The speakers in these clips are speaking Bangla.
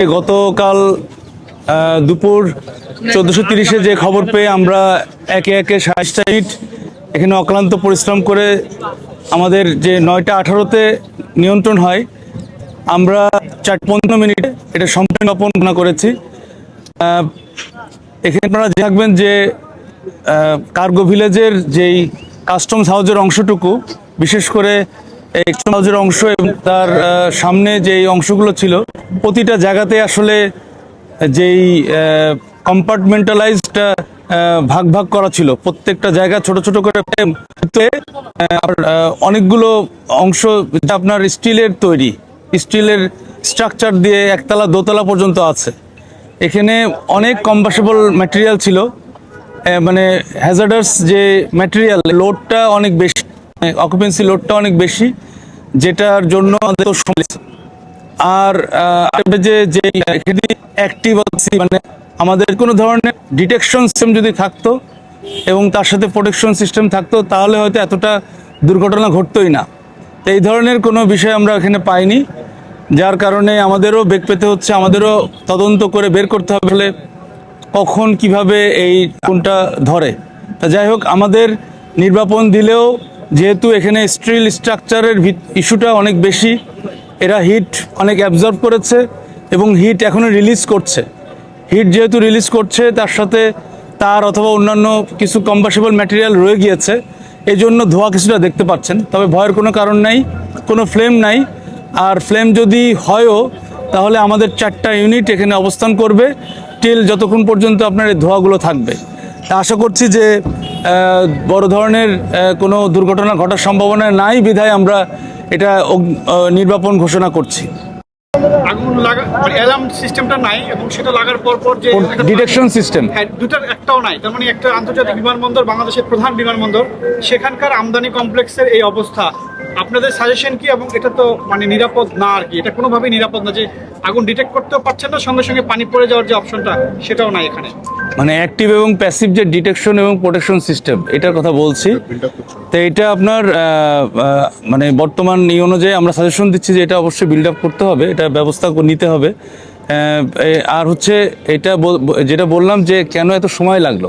গতকাল দুপুর চোদ্দশো তিরিশে যে খবর পেয়ে আমরা একে একে ষাটটা ইট এখানে অক্লান্ত পরিশ্রম করে আমাদের যে নয়টা আঠারোতে নিয়ন্ত্রণ হয়, আমরা চার পনেরো মিনিটে এটা সম্পূর্ণ অপনা করেছি। এখানে আপনারা দেখবেন যে কার্গো ভিলেজের যেই কাস্টমস হাউজের অংশটুকু, বিশেষ করে হাউজের অংশ এবং তার সামনে যেই অংশগুলো ছিল, প্রতিটা জায়গাতে আসলে যেই কম্পার্টমেন্টালাইজড ভাগ ভাগ করা ছিল। প্রত্যেকটা জায়গা ছোট ছোট করে অনেকগুলো অংশ যা আপনার স্টিলের তৈরি, স্টিলের স্ট্রাকচার দিয়ে একতলা দোতলা পর্যন্ত আছে। এখানে অনেক কম্পাসেবল ম্যাটেরিয়াল ছিল মানে হ্যাজার্ডাস যে ম্যাটেরিয়াল লোডটা অনেক বেশি। অকুপেন্সি লোডটা অনেক বেশি, যেটার জন্য আমাদের। আর যে যে অ্যাক্টিভ মানে আমাদের কোনো ধরনের ডিটেকশন সিস্টেম যদি থাকতো এবং তার সাথে প্রোটেকশন সিস্টেম থাকতো, তাহলে হয়তো এতটা দুর্ঘটনা ঘটতোই না তো এই ধরনের কোনো বিষয় আমরা এখানে পাইনি, যার কারণে আমাদেরও বেগ পেতে হচ্ছে, আমাদেরও তদন্ত করে বের করতে হবে হলে কখন কীভাবে এই কোনটা ধরে তা যাই হোক, আমাদের নির্বাপন দিলেও যেহেতু এখানে স্টিল স্ট্রাকচারের ইস্যুটা অনেক বেশি, এরা হিট অনেক অ্যাবজর্ব করেছে এবং হিট এখনও রিলিজ করছে। হিট যেহেতু রিলিজ করছে, তার সাথে তার অথবা অন্যান্য কিছু কম্বাসেবল ম্যাটেরিয়াল রয়ে গিয়েছে এই জন্য ধোঁয়া কিছুটা দেখতে পাচ্ছেন। তবে ভয়ের কোনো কারণ নাই, কোনো ফ্লেম নাই। আর ফ্লেম যদি হয়ও, তাহলে আমাদের চারটা ইউনিট এখানে অবস্থান করবে টিল যতক্ষণ পর্যন্ত আপনার এই ধোঁয়াগুলো থাকবে। আশা করছি যে বড় ধরনের কোনো দুর্ঘটনা ঘটার সম্ভাবনা নাই বিধায় আমরা এটা নির্বাপন ঘোষণা করছি। আগুন লাগা মানে অ্যালার্ম সিস্টেমটা নাই এবং সেটা লাগার পর পর যে ডিটেকশন সিস্টেম হ্যাঁ দুটার একটাও নাই। তার মানে একটা আন্তর্জাতিক বিমানবন্দর বাংলাদেশের প্রধান বিমানবন্দর সেখানকার আমদানি কমপ্লেক্সের এই অবস্থা। আপনাদের সাজেশন কি এবং এটা তো মানে নিরাপদ না আর কি? এটা কোনোভাবেই নিরাপদ না যে আগুন ডিটেক্ট করতেও পারছেন না সঙ্গে সঙ্গে পানি পড়ে যাওয়ার যে অপশনটা সেটাও নাই এখানে। মানে অ্যাক্টিভ এবং প্যাসিভ যে ডিটেকশন এবং প্রোটেকশন সিস্টেম এটার কথা বলছি। তো এটা আপনার মানে বর্তমান এই অনুযায়ী আমরা সাজেশন দিচ্ছি যে এটা অবশ্যই বিল্ড আপ করতে হবে এটা ব্যবস্থা নিতে হবে। আর হচ্ছে এটা যেটা বললাম যে কেন এত সময় লাগল?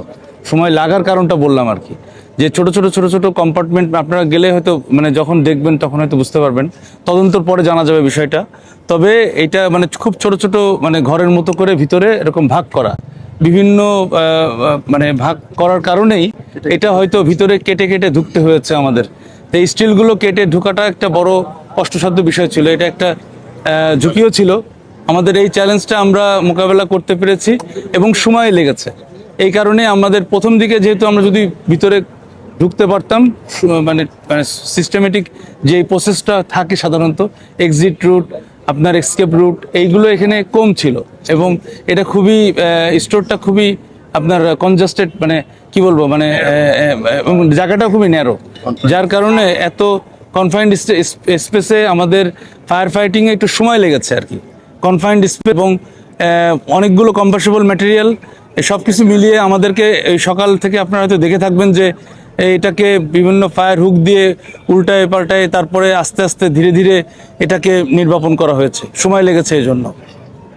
সময় লাগার কারণটা বললাম আর কি। যে ছোট ছোট ছোট ছোট কম্পার্টমেন্ট আপনারা গেলে হয়তো মানে যখন দেখবেন তখন হয়তো বুঝতে পারবেন। তদন্তর পরে জানা যাবে বিষয়টা। তবে এটা মানে খুব ছোট ছোট মানে ঘরের মতো করে ভিতরে এরকম ভাগ করা। বিভিন্ন মানে ভাগ করার কারণেই এটা হয়তো ভিতরে কেটে কেটে ঢুকতে হয়েছে আমাদের। তো এই স্টিলগুলো কেটে ঢোকাটা একটা বড় কষ্টসাধ্য বিষয় ছিল। এটা একটা ঝুঁকিও ছিল। আমাদের এই চ্যালেঞ্জটা আমরা মোকাবেলা করতে পেরেছি এবং সময় লেগেছে। এই কারণে আমাদের প্রথম দিকে যেহেতু আমরা যদি ভিতরে ঢুকতে পারতাম। মানে সিস্টেমেটিক যে প্রসেসটা থাকে সাধারণত এক্সিট রুট আপনার এক্সকেপ রুট এইগুলো এখানে কম ছিল। এবং এটা খুবই স্টোরটা খুবই আপনার কনজাস্টেড মানে কি বলব মানে জায়গাটা খুবই ন্যারো যার কারণে এত কনফাইন্ড স্পেসে আমাদের ফায়ার ফাইটিংয়ে একটু সময় লেগেছে আর কি। কনফাইন্ড স্পেস এবং অনেকগুলো কম্পাসেবল ম্যাটেরিয়াল সব কিছু মিলিয়ে আমাদেরকে এই সকাল থেকে আপনারা হয়তো দেখে থাকবেন যে এটাকে বিভিন্ন ফায়ার হুক দিয়ে উল্টায় পাল্টায় তারপরে আস্তে আস্তে ধীরে ধীরে এটাকে নির্বাপন করা হয়েছে। সময় লেগেছে এই জন্য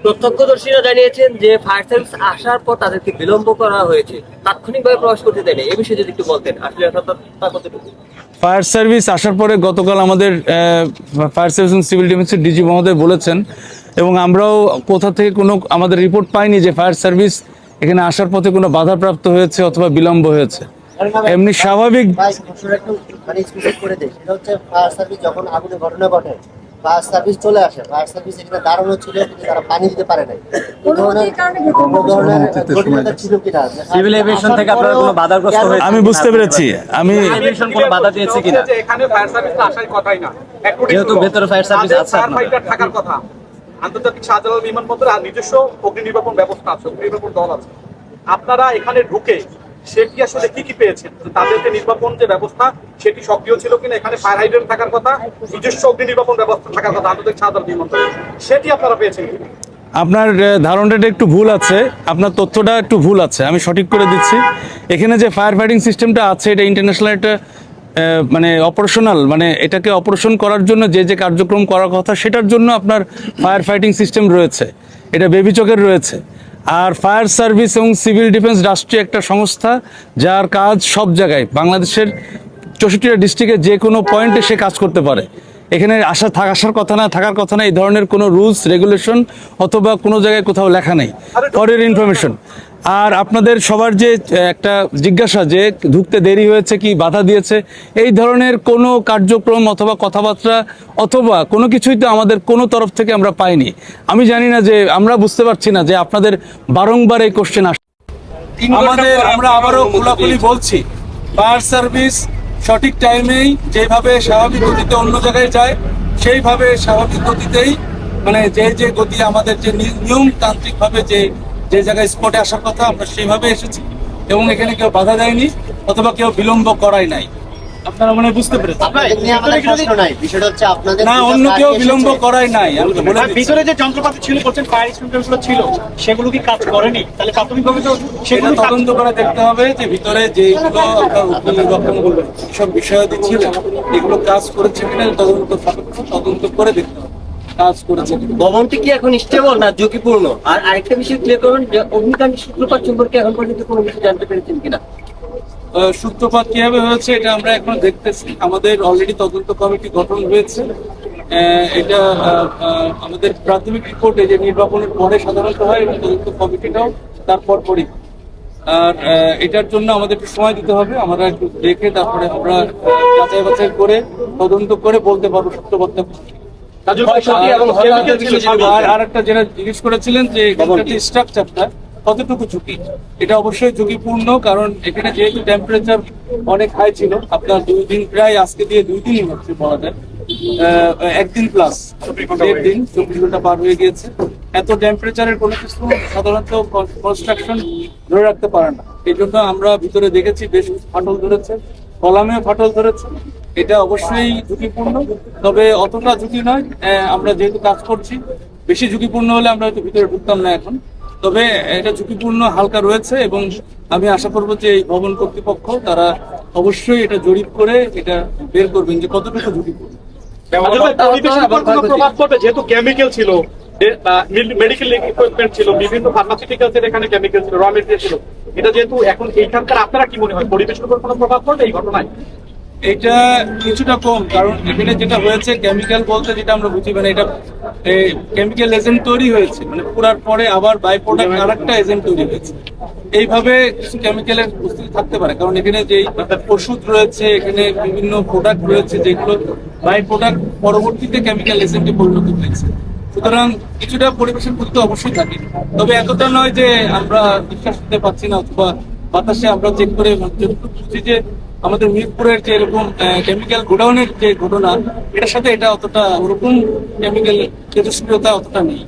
প্রত্যক্ষদর্শীরা জানিয়েছেন যে ফায়ার সার্ভিস আসার পর তাদেরকে বিলম্ব করা হয়েছে। তাৎক্ষণিকভাবে প্রবেশ করতে দেয়নি। এই বিষয়ে যদি একটু বলতেন আসলে তা কতটুকু? ফায়ার সার্ভিস আসার পরে গতকাল আমাদের ফায়ার সার্ভিস সিভিল ডিফেন্সের ডিজি মহোদয় বলেছেন এবং আমরাও কোথা থেকে কোনো আমাদের রিপোর্ট পাইনি যে ফায়ার সার্ভিস এখানে আসার পথে কোনো বাধাপ্রাপ্ত হয়েছে অথবা বিলম্ব হয়েছে। এমনি স্বাভাবিক মানে স্পেসিফিক করে দেয় সেটা হচ্ছে ফায়ার সার্ভিস যখন আগুনের ঘটনা ঘটে ফায়ার সার্ভিস চলে আসে। ফায়ার সার্ভিস এখানে দাঁড়ানো ছিল কিন্তু তারা পানি দিতে পারে নাই। এই ধরনের কোনো ধরনের জটিলতা ছিল কিনা? সিভিল এভিয়েশন থেকে আপনারা কোনো বাধাগ্রস্ত হয়েছে আমি বুঝতে পেরেছি। আমি এভিয়েশন কোনো বাধা দিয়েছে কিনা? এখানে ফায়ার আসার কথাই না। যেহেতু ভেতরে fire service আছে আপনাদের। থাকার কথা। আন্তর্জাতিক শাহজালাল বিমানবন্দরে আর নিজস্ব অগ্নি নির্বাপন ব্যবস্থা আছে অগ্নি নির্বাপন দল আছে। আপনারা এখানে ঢুকে সেটি আসলে কি কি পেয়েছেন তাদেরকে নির্বাপন যে ব্যবস্থা সেটি সক্রিয় ছিল কিনা? এখানে ফায়ার হাইড্রেন্ট থাকার কথা, নিজস্ব অগ্নি নির্বাপন ব্যবস্থা থাকার কথা, আন্তর্জাতিক শাহজালাল বিমানবন্দরে সেটি আপনারা পেয়েছেন আপনার ধারণাটা একটু ভুল আছে। আপনার তথ্যটা একটু ভুল আছে, আমি সঠিক করে দিচ্ছি। এখানে যে ফায়ার ফাইটিং সিস্টেমটা আছে, এটা ইন্টারন্যাশনাল একটা মানে অপারেশনাল মানে এটাকে অপারেশন করার জন্য যে যে কার্যক্রম করার কথা, সেটার জন্য আপনার ফায়ার ফাইটিং সিস্টেম রয়েছে। এটা বেবিচকের রয়েছে। আর ফায়ার সার্ভিস এবং সিভিল ডিফেন্স রাষ্ট্রীয় একটা সংস্থা, যার কাজ সব জায়গায়, বাংলাদেশের চৌষট্টিটা ডিস্ট্রিক্টে যে কোনো পয়েন্টে সে কাজ করতে পারে। এখানে আসা, থাক, আসার কথা না, থাকার কথা না, এই ধরনের কোনো রুলস রেগুলেশন অথবা কোনো জায়গায় কোথাও লেখা নেই। ফর ইনফরমেশন আর আপনাদের সবার যে একটা জিজ্ঞাসা যে ঢুকতে দেরি হয়েছে কি বাধা দিয়েছে এই ধরনের কোনো কার্যক্রম অথবা কথাবার্তা অথবা কোনো কিছুই তো আমাদের কোনো তরফ থেকে আমরা পাইনি। আমি জানি না যে আমরা বুঝতে পারছি না যে আপনাদের বারংবার এই কোশ্চেন আস আমাদের আমরা আবারও খোলাখুলি বলছি ফায়ার সার্ভিস সঠিক টাইমেই যেভাবে স্বাভাবিক গতিতে অন্য জায়গায় যায় সেইভাবে স্বাভাবিক গতিতেই মানে যে যে গতি আমাদের যে নিয়ম তান্ত্রিক ভাবে যে যে জায়গায় স্পটে আসার কথা আমরা সেইভাবে এসেছি এবং এখানে কেউ বাধা দেয়নি অথবা কেউ বিলম্ব করাই নাই। আপনারা মনে বুঝতে পেরেছেন। আপনাদের নিয়ে আমাদের প্রশ্ন নাই। বিষয়টা হচ্ছে আপনাদের না অন্য কেউ বিলম্ব করাই নাই আমি তো বলে আর দিচ্ছি। ভিতরে যে যন্ত্রপাতি ছিল বলছেন ফায়ার এক্সটিংগুইশার ছিল সেগুলো কি কাজ করেনি? তাহলে প্রাথমিকভাবে তো সেগুলো তদন্ত করে দেখতে হবে যে ভিতরে যেগুলো আপনার সব বিষয়াদি ছিল এগুলো কাজ করেছে কিনা তদন্ত তদন্ত করে দেখতে হবে। কাজ করেছে। কিনা। ভবনটি কি এখন স্টেবল না ঝুঁকিপূর্ণ? আর আরেকটা বিষয় ক্লিয়ার করুন যে অগ্নিকাণ্ডের সূত্রপাত সম্পর্কে এখন পর্যন্ত কোনো কিছু জানতে পেরেছেন কিনা? সূত্রপাত কীভাবে হয়েছে এটা আমরা এখন দেখতেছি। আমাদের অলরেডি তদন্ত কমিটি গঠন হয়েছে। এটা আমাদের প্রাথমিক রিপোর্টে যে নির্বাচনের পরে সাধারণত হয় এবং তদন্ত কমিটিটাও তারপর পরই আর এটার জন্য আমাদের একটু সময় দিতে হবে। আমরা একটু দেখে তারপরে আমরা যাচাই বাছাই করে তদন্ত করে বলতে পারব সত্যবার্তা আর- হতাহতের বিষয় যদি আর আরেকটা যেটা জিজ্ঞেস করেছিলেন যে স্ট্রাকচারটা কতটুকু ঝুঁকি? এটা অবশ্যই ঝুঁকিপূর্ণ কারণ এখানে যেহেতু টেম্পারেচার অনেক হাই ছিল আপনার দুই দিন প্রায় আজকে দিয়ে দুই দিনই হচ্ছে বলা যায়। একদিন প্লাস দেড় দিন চব্বিশ ঘণ্টা পার হয়ে গিয়েছে। এত টেম্পারেচারের কোনো কিছু সাধারণত কনস্ট্রাকশন ধরে রাখতে পারে না। এই জন্য আমরা ভিতরে দেখেছি বেশ কিছু ফাটল ধরেছে কলামেও ফাটল ধরেছে। এটা অবশ্যই ঝুঁকিপূর্ণ তবে অতটা ঝুঁকি নয় আমরা যেহেতু কাজ করছি বেশি ঝুঁকিপূর্ণ হলে আমরা হয়তো ভিতরে ঢুকতাম না এখন। তবে এটা ঝুঁকিপূর্ণ হালকা রয়েছে এবং আমি আশা করব যে এই ভবন কর্তৃপক্ষ তারা অবশ্যই এটা জরিপ করে এটা বের করবেন যে কতটুকু ঝুঁকিপূর্ণ। তাজুল ভাই, পরিবেশের উপর কোনো প্রভাব পড়বে যেহেতু কেমিক্যাল ছিল মেডিকেল ইকুইপমেন্ট ছিল বিভিন্ন ফার্মাসিউটিক্যালস এখানে কেমিক্যাল ছিল র মেটেরিয়াল ছিল। এটা যেহেতু এখন এইখানকার আপনারা কি মনে হয় পরিবেশের উপর কোনো প্রভাব পড়বে এই ঘটনায়? এটা কিছুটা কম, কারণ এখানে যেটা হয়েছে কেমিক্যাল বলতে যেটা আমরা বুঝি মানে এটা কেমিক্যাল এজেন্ট তৈরি হয়েছে মানে পুরার পরে আবার বাই প্রোডাক্ট আর একটা এজেন্ট তৈরি হয়েছে। এইভাবে কিছু কেমিক্যালের উপস্থিতি থাকতে পারে, কারণ এখানে যেই ওষুধ রয়েছে, এখানে বিভিন্ন প্রোডাক্ট রয়েছে, যেগুলো বাই প্রোডাক্ট পরবর্তীতে কেমিক্যাল এজেন্টে পরিণত হয়েছে। সুতরাং কিছুটা পরিবেশের প্রতি অবশ্যই থাকে। তবে এতটা নয় যে আমরা বিশ্বাস করতে পারছি না, অথবা বাতাসে আমরা চেক করে যে আমাদের মিরপুরের যে এরকম কেমিক্যাল গোডাউনের যে ঘটনা এটার সাথে এটা অতটা ওরকম কেমিক্যাল তেজস্ক্রিয়তা অতটা নেই।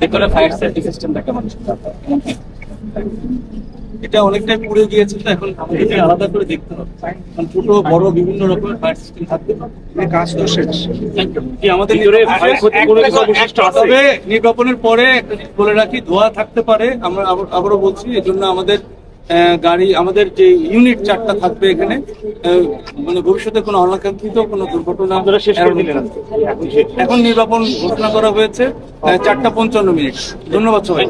ভেতরে ফায়ার সেফটি সিস্টেমটা কেমন এটা অনেকটাই পুড়ে গিয়েছে তো এখন আমাদেরকে আলাদা করে দেখতে হবে। ছোট বড় বিভিন্ন রকমের ফায়ার সিস্টেম পারে কাজ তো শেষ। কি আমাদের? তবে নির্বাপনের পরে একটা বলে রাখি ধোয়া থাকতে পারে। আমরা আবারও বলছি এই জন্য আমাদের গাড়ি আমাদের যে ইউনিট চারটা থাকবে এখানে আহ, মানে ভবিষ্যতে কোনো অনাকাঙ্ক্ষিত কোনো দুর্ঘটনা এখন নির্বাপন ঘোষণা করা হয়েছে চারটা পঞ্চান্ন মিনিট। ধন্যবাদ সবাই